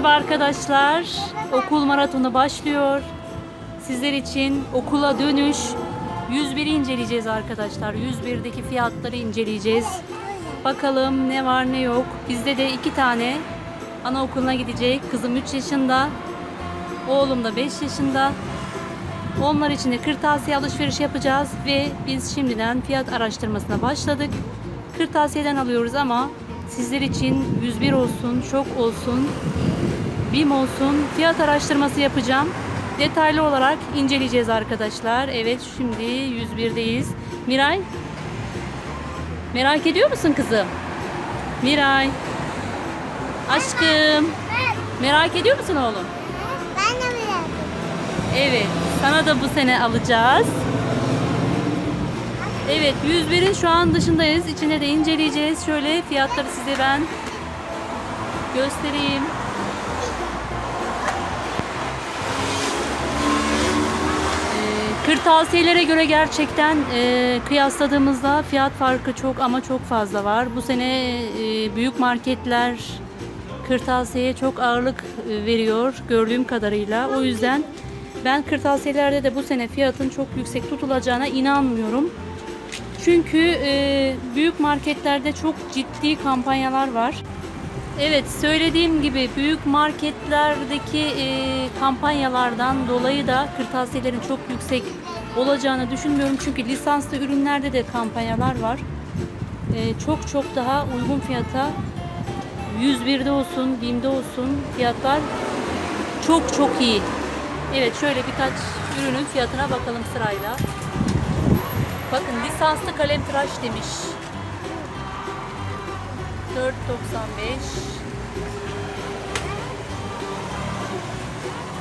Merhaba arkadaşlar. Okul maratonu başlıyor. Sizler için okula dönüş 101'i inceleyeceğiz arkadaşlar. 101'deki fiyatları inceleyeceğiz. Bakalım ne var ne yok. Bizde de iki tane anaokuluna gidecek. Kızım 3 yaşında. Oğlum da 5 yaşında. Onlar için de kırtasiye alışveriş yapacağız ve biz şimdiden fiyat araştırmasına başladık. Kırtasiyeden alıyoruz ama sizler için 101 olsun, şok olsun, BİM olsun fiyat araştırması yapacağım. Detaylı olarak inceleyeceğiz arkadaşlar. Evet şimdi 101'deyiz. Miray merak ediyor musun kızım? Miray aşkım merak ediyor musun oğlum? Ben de merak Evet, sana da bu sene alacağız. Evet, 101'in şu an dışındayız. İçine de inceleyeceğiz. Şöyle fiyatları size ben göstereyim. Ee, Kırtasiyelere göre gerçekten e, kıyasladığımızda fiyat farkı çok ama çok fazla var. Bu sene e, büyük marketler kırtasiyeye çok ağırlık e, veriyor gördüğüm kadarıyla. O yüzden ben kırtasiyelerde de bu sene fiyatın çok yüksek tutulacağına inanmıyorum. Çünkü e, büyük marketlerde çok ciddi kampanyalar var. Evet söylediğim gibi büyük marketlerdeki e, kampanyalardan dolayı da kırtasiyelerin çok yüksek olacağını düşünmüyorum. Çünkü lisanslı ürünlerde de kampanyalar var. E, çok çok daha uygun fiyata 101'de olsun, BİM'de olsun fiyatlar çok çok iyi. Evet şöyle birkaç ürünün fiyatına bakalım sırayla. Bakın lisanslı kalem tıraş demiş. 4.95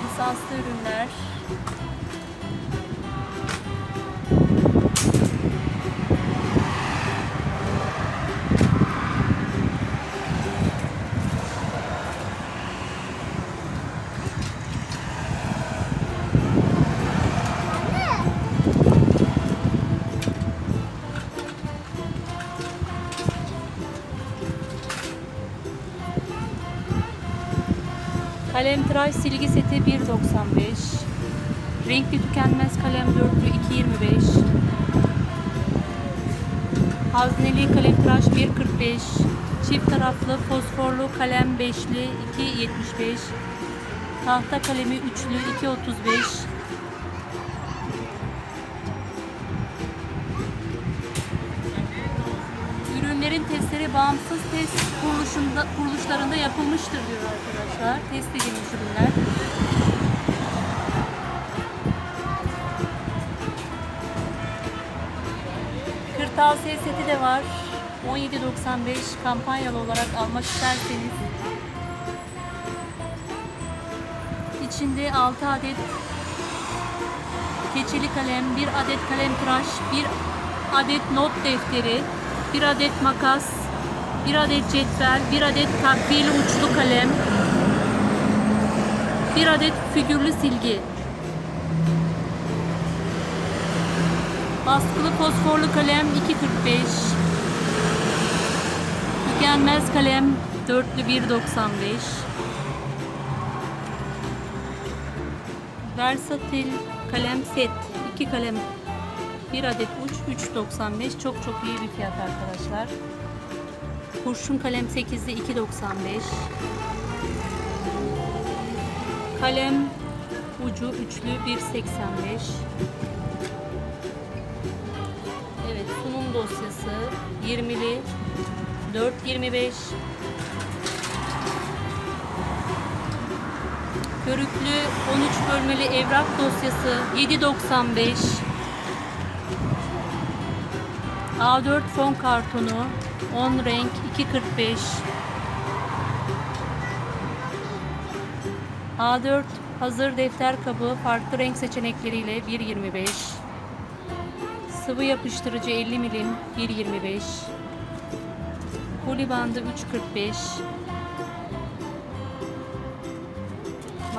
Lisanslı ürünler Kalem tıraş silgi seti 1.95 Renkli tükenmez kalem dörtlü 2.25 Hazneli kalem tıraş 1.45 Çift taraflı fosforlu kalem beşli 2.75 Tahta kalemi üçlü 2.35 Ürünlerin testleri bağımsız test kuruluşunda, kuruluşlarında yapılmıştır diyor arkadaşlar. Test edilmiş ürünler. Kırtasiye seti de var. 17.95 kampanyalı olarak almak isterseniz. İçinde 6 adet keçeli kalem, 1 adet kalem tıraş, 1 adet not defteri, 1 adet makas, 1 adet cetvel, 1 adet takviyeli uçlu kalem, 1 adet figürlü silgi. Baskılı fosforlu kalem 2.45. Tükenmez kalem dörtlü 1.95. Versatil kalem set 2 kalem 1 adet uç 3.95 çok çok iyi bir fiyat arkadaşlar. Kurşun kalem 8'de 2.95. Kalem ucu üçlü 1.85. Evet sunum dosyası 20'li 4.25. Körüklü 13 bölmeli evrak dosyası 7.95. A4 fon kartonu 10 renk 2.45 A4 hazır defter kabı farklı renk seçenekleriyle 1.25 Sıvı yapıştırıcı 50 milim 1.25 Koli bandı 3.45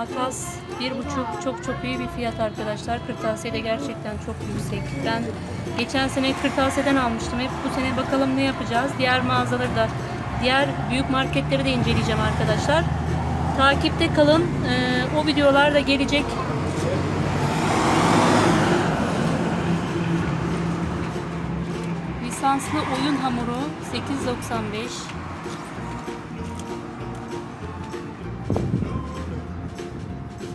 Makas 1.5 çok çok iyi bir fiyat arkadaşlar. Kırtasiye de gerçekten çok yüksek. Ben geçen sene kırtasiyeden almıştım. Hep bu sene bakalım ne yapacağız. Diğer mağazaları da, diğer büyük marketleri de inceleyeceğim arkadaşlar. Takipte kalın. Ee, o videolar da gelecek. Lisanslı oyun hamuru 8.95.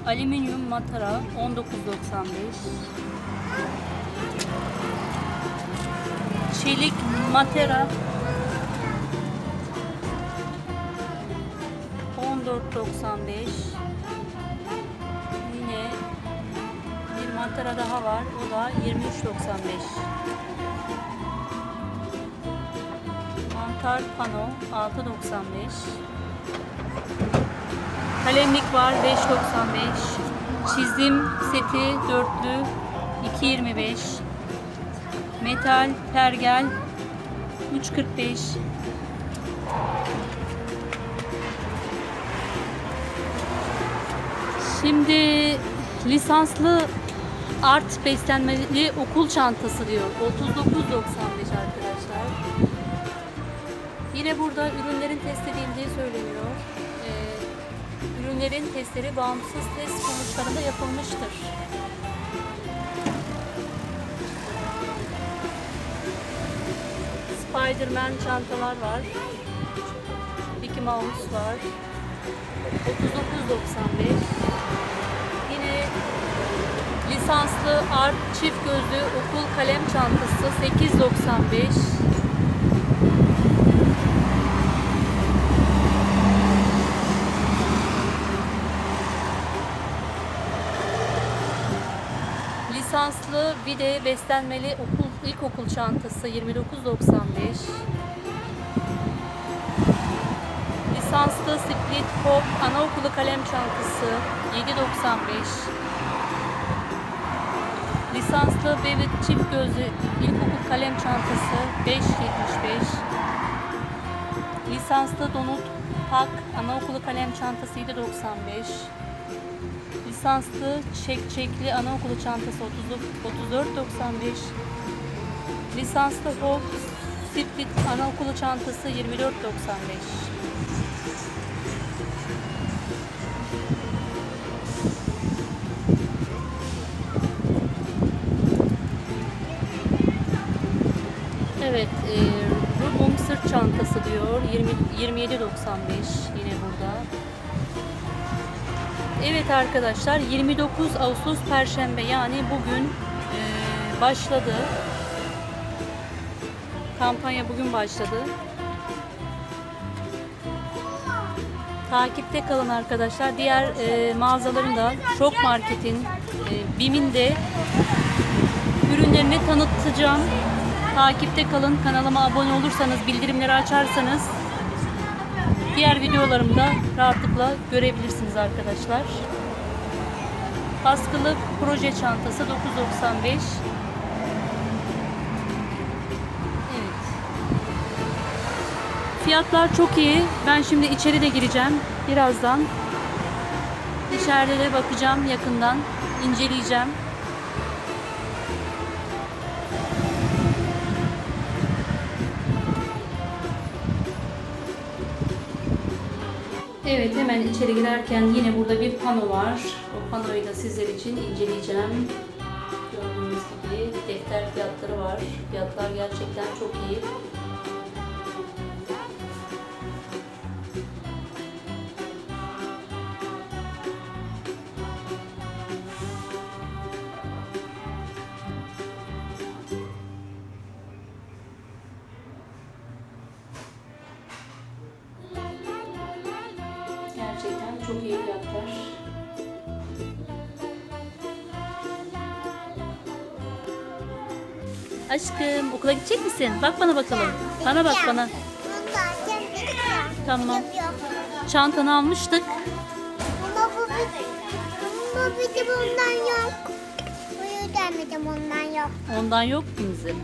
Alüminyum matara 19.95. Çelik matera 14.95 Yine bir matara daha var. O da 23.95 Mantar pano 6.95 Kalemlik var 5.95 Çizim seti dörtlü 2.25 Metal pergel 3.45 Şimdi lisanslı art beslenmeli okul çantası diyor. 39.95 arkadaşlar. Yine burada ürünlerin test edildiği söyleniyor. Ürünlerin testleri bağımsız test sonuçlarında yapılmıştır. Spiderman çantalar var. Mickey Mouse var. 39.95 Yine lisanslı art çift gözlü okul kalem çantası 8.95 Lisanslı vide beslenmeli okul ilkokul çantası 29.95 Lisanslı split hop anaokulu kalem çantası 7.95 Lisanslı Vivid çift gözlü ilkokul kalem çantası 5.75 Lisanslı donut pak anaokulu kalem çantası 7.95 Lisanslı çek çekli anaokulu çantası 30 34.95 Lisanslı hop split anaokulu çantası 24.95 Evet, e, Rubum sırt çantası diyor. 20 27.95 yine burada. Evet arkadaşlar, 29 Ağustos Perşembe yani bugün e, başladı. Kampanya bugün başladı. Takipte kalın arkadaşlar. Diğer e, mağazaların da Şok Market'in, e, BİM'in de ürünlerini tanıtacağım. Takipte kalın. Kanalıma abone olursanız, bildirimleri açarsanız diğer videolarımı da rahatlıkla görebilirsiniz arkadaşlar. Askılı proje çantası 9.95. Evet. Fiyatlar çok iyi. Ben şimdi içeri de gireceğim birazdan. İçeride de bakacağım yakından, inceleyeceğim. Evet hemen içeri girerken yine burada bir pano var. O panoyu da sizler için inceleyeceğim. Gördüğünüz gibi defter fiyatları var. Fiyatlar gerçekten çok iyi. Çok iyi fiyatlar. Aşkım okula gidecek misin? Bak bana bakalım. Bana bak bana. Tamam. Çantanı almıştık. Ama bu bir, ama bir de bundan yok. Bu yüzden bir de bundan yok. Ondan yok bizim?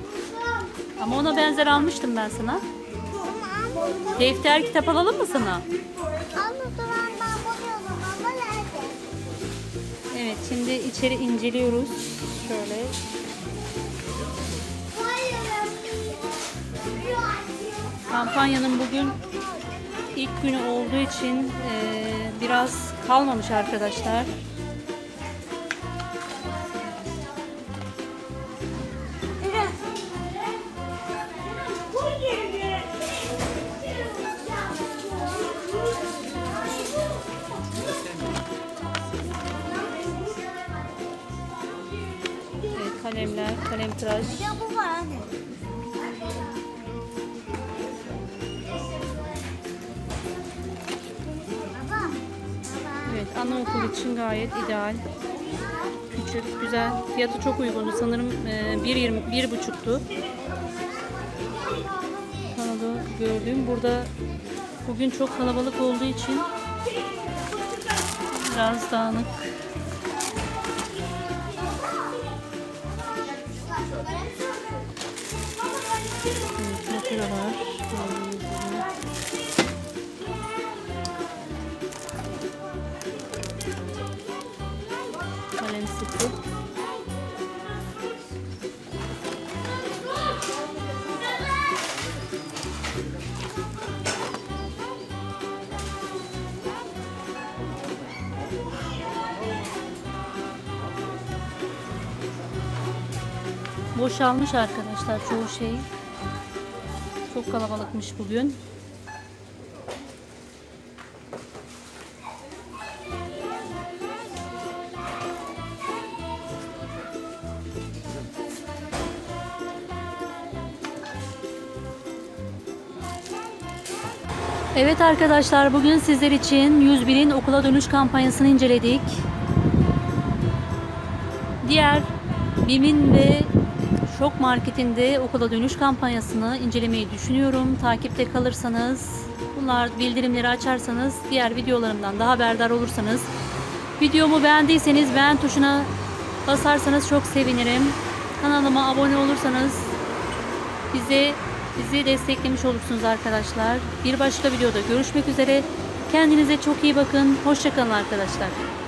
Ama ona benzer almıştım ben sana. Ama Defter kitap alalım mı sana? al Evet şimdi içeri inceliyoruz. Şöyle. Kampanyanın bugün ilk günü olduğu için e, biraz kalmamış arkadaşlar. Kalem tıraş. Ya bu var anne. Evet, anaokul için gayet ideal. Küçük, güzel. Fiyatı çok uygundu. Sanırım e, 1.20 1.5'tu. Kanalı gördüğüm. Burada bugün çok kalabalık olduğu için biraz dağınık. Evet, makine var. Gördüğünüz Boşalmış arkadaşlar çoğu şey. Çok kalabalıkmış bugün. Evet arkadaşlar bugün sizler için 101'in okula dönüş kampanyasını inceledik. Diğer BİM'in ve Şok Market'in de okula dönüş kampanyasını incelemeyi düşünüyorum. Takipte kalırsanız, bunlar bildirimleri açarsanız, diğer videolarımdan daha haberdar olursanız, videomu beğendiyseniz beğen tuşuna basarsanız çok sevinirim. Kanalıma abone olursanız bize bizi desteklemiş olursunuz arkadaşlar. Bir başka videoda görüşmek üzere. Kendinize çok iyi bakın. Hoşçakalın arkadaşlar.